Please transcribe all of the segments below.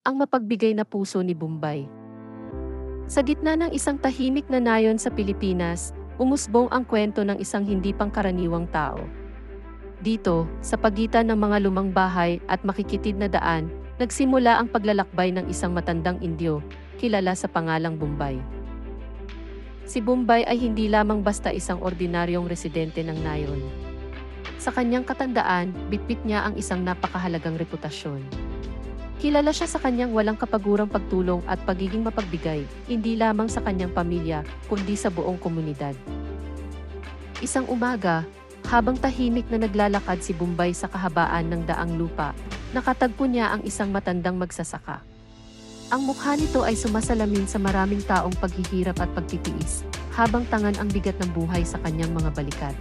ang mapagbigay na puso ni Bombay. Sa gitna ng isang tahimik na nayon sa Pilipinas, umusbong ang kwento ng isang hindi pangkaraniwang tao. Dito, sa pagitan ng mga lumang bahay at makikitid na daan, nagsimula ang paglalakbay ng isang matandang Indyo, kilala sa pangalang Bombay. Si Bombay ay hindi lamang basta isang ordinaryong residente ng nayon. Sa kanyang katandaan, bitbit niya ang isang napakahalagang reputasyon. Kilala siya sa kanyang walang kapagurang pagtulong at pagiging mapagbigay, hindi lamang sa kanyang pamilya, kundi sa buong komunidad. Isang umaga, habang tahimik na naglalakad si Bombay sa kahabaan ng daang lupa, nakatagpo niya ang isang matandang magsasaka. Ang mukha nito ay sumasalamin sa maraming taong paghihirap at pagtitiis, habang tangan ang bigat ng buhay sa kanyang mga balikat.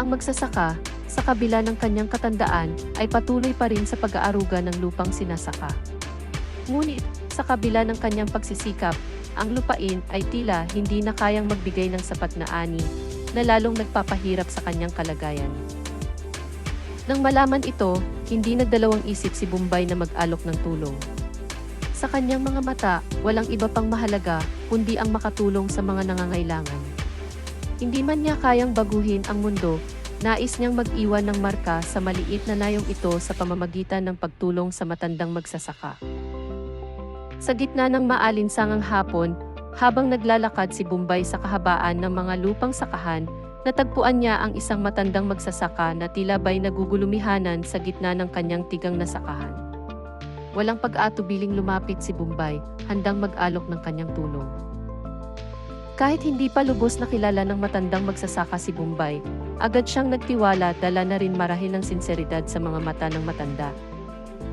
Ang magsasaka, sa kabila ng kanyang katandaan, ay patuloy pa rin sa pag-aaruga ng lupang sinasaka. Ngunit, sa kabila ng kanyang pagsisikap, ang lupain ay tila hindi na kayang magbigay ng sapat na ani, na lalong nagpapahirap sa kanyang kalagayan. Nang malaman ito, hindi nagdalawang isip si Bombay na mag-alok ng tulong. Sa kanyang mga mata, walang iba pang mahalaga, kundi ang makatulong sa mga nangangailangan. Hindi man niya kayang baguhin ang mundo, nais niyang mag-iwan ng marka sa maliit na nayong ito sa pamamagitan ng pagtulong sa matandang magsasaka. Sa gitna ng maalinsangang hapon, habang naglalakad si Bombay sa kahabaan ng mga lupang sakahan, natagpuan niya ang isang matandang magsasaka na tila ba'y nagugulumihanan sa gitna ng kanyang tigang na sakahan. Walang pag-atubiling lumapit si Bombay, handang mag-alok ng kanyang tulong. Kahit hindi pa lubos na kilala ng matandang magsasaka si Bombay, agad siyang nagtiwala dala na rin marahil ng sinseridad sa mga mata ng matanda.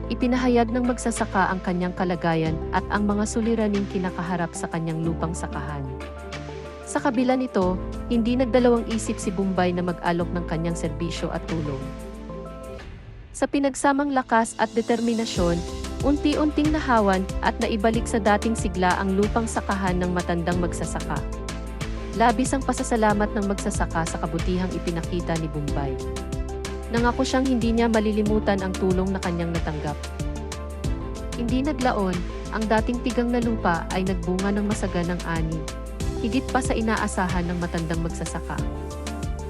Ipinahayag ng magsasaka ang kanyang kalagayan at ang mga suliraning kinakaharap sa kanyang lupang sakahan. Sa kabila nito, hindi nagdalawang isip si Bombay na mag-alok ng kanyang serbisyo at tulong. Sa pinagsamang lakas at determinasyon, unti-unting nahawan at naibalik sa dating sigla ang lupang sakahan ng matandang magsasaka. Labis ang pasasalamat ng magsasaka sa kabutihang ipinakita ni Bombay. Nangako siyang hindi niya malilimutan ang tulong na kanyang natanggap. Hindi naglaon, ang dating tigang na lupa ay nagbunga ng masaganang ani, higit pa sa inaasahan ng matandang magsasaka.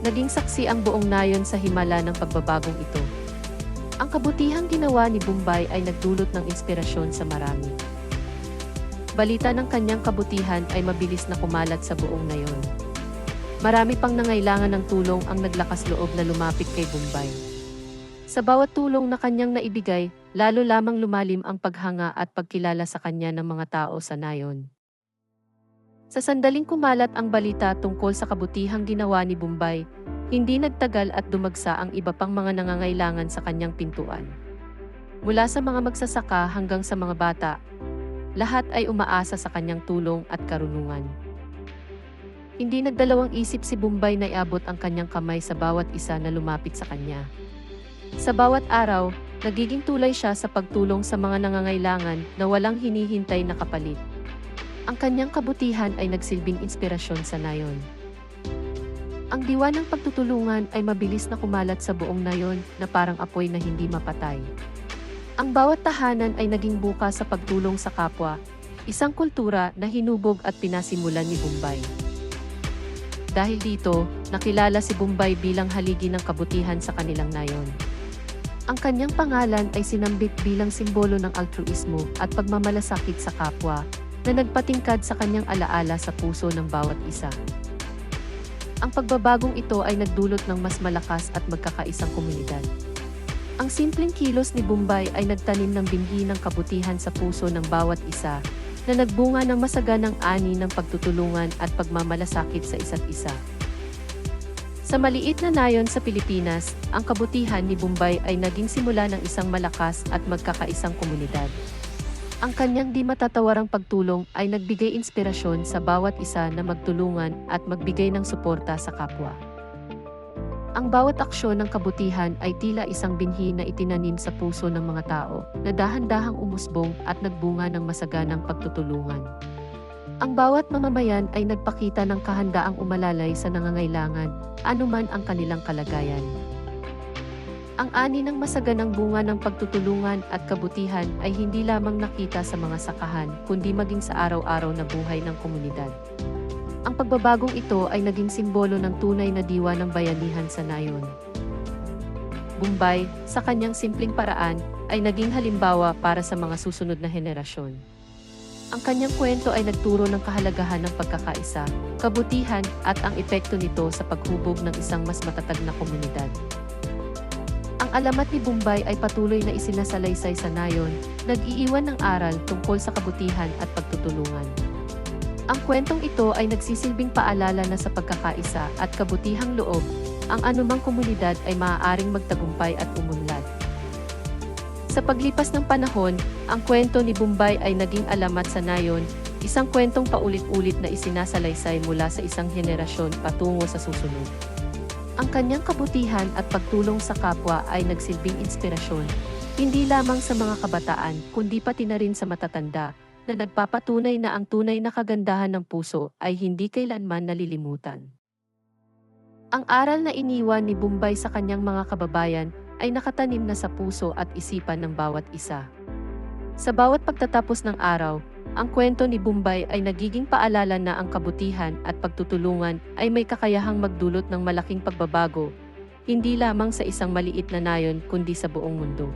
Naging saksi ang buong nayon sa himala ng pagbabagong ito. Ang kabutihang ginawa ni Bombay ay nagdulot ng inspirasyon sa marami. Balita ng kanyang kabutihan ay mabilis na kumalat sa buong nayon. Marami pang nangailangan ng tulong ang naglakas loob na lumapit kay Bombay. Sa bawat tulong na kanyang naibigay, lalo lamang lumalim ang paghanga at pagkilala sa kanya ng mga tao sa nayon. Sa sandaling kumalat ang balita tungkol sa kabutihang ginawa ni Bombay, hindi nagtagal at dumagsa ang iba pang mga nangangailangan sa kanyang pintuan. Mula sa mga magsasaka hanggang sa mga bata, lahat ay umaasa sa kanyang tulong at karunungan. Hindi nagdalawang isip si Bombay na iabot ang kanyang kamay sa bawat isa na lumapit sa kanya. Sa bawat araw, nagiging tulay siya sa pagtulong sa mga nangangailangan na walang hinihintay na kapalit. Ang kanyang kabutihan ay nagsilbing inspirasyon sa nayon. Ang diwa ng pagtutulungan ay mabilis na kumalat sa buong nayon na parang apoy na hindi mapatay. Ang bawat tahanan ay naging buka sa pagtulong sa kapwa, isang kultura na hinubog at pinasimulan ni Bombay. Dahil dito, nakilala si Bombay bilang haligi ng kabutihan sa kanilang nayon. Ang kanyang pangalan ay sinambit bilang simbolo ng altruismo at pagmamalasakit sa kapwa, na nagpatingkad sa kanyang alaala sa puso ng bawat isa. Ang pagbabagong ito ay nagdulot ng mas malakas at magkakaisang komunidad. Ang simpleng kilos ni Bombay ay nagtanim ng binhi ng kabutihan sa puso ng bawat isa, na nagbunga ng masaganang ani ng pagtutulungan at pagmamalasakit sa isa't isa. Sa maliit na nayon sa Pilipinas, ang kabutihan ni Bombay ay naging simula ng isang malakas at magkakaisang komunidad. Ang kanyang di matatawarang pagtulong ay nagbigay inspirasyon sa bawat isa na magtulungan at magbigay ng suporta sa kapwa. Ang bawat aksyon ng kabutihan ay tila isang binhi na itinanim sa puso ng mga tao na dahan-dahang umusbong at nagbunga ng masaganang pagtutulungan. Ang bawat mamamayan ay nagpakita ng kahandaang umalalay sa nangangailangan, anuman ang kanilang kalagayan. Ang ani ng masaganang bunga ng pagtutulungan at kabutihan ay hindi lamang nakita sa mga sakahan, kundi maging sa araw-araw na buhay ng komunidad. Ang pagbabagong ito ay naging simbolo ng tunay na diwa ng bayanihan sa nayon. Bombay, sa kanyang simpleng paraan, ay naging halimbawa para sa mga susunod na henerasyon. Ang kanyang kwento ay nagturo ng kahalagahan ng pagkakaisa, kabutihan at ang epekto nito sa paghubog ng isang mas matatag na komunidad. Ang alamat ni Bombay ay patuloy na isinasalaysay sa nayon, nag-iiwan ng aral tungkol sa kabutihan at pagtutulungan. Ang kwentong ito ay nagsisilbing paalala na sa pagkakaisa at kabutihang loob, ang anumang komunidad ay maaaring magtagumpay at umunlad. Sa paglipas ng panahon, ang kwento ni Bombay ay naging alamat sa nayon, isang kwentong paulit-ulit na isinasalaysay mula sa isang henerasyon patungo sa susunod. Ang kanyang kabutihan at pagtulong sa kapwa ay nagsilbing inspirasyon, hindi lamang sa mga kabataan kundi pati na rin sa matatanda, na nagpapatunay na ang tunay na kagandahan ng puso ay hindi kailanman nalilimutan. Ang aral na iniwan ni Bombay sa kanyang mga kababayan ay nakatanim na sa puso at isipan ng bawat isa. Sa bawat pagtatapos ng araw, ang kwento ni Bombay ay nagiging paalala na ang kabutihan at pagtutulungan ay may kakayahang magdulot ng malaking pagbabago, hindi lamang sa isang maliit na nayon kundi sa buong mundo.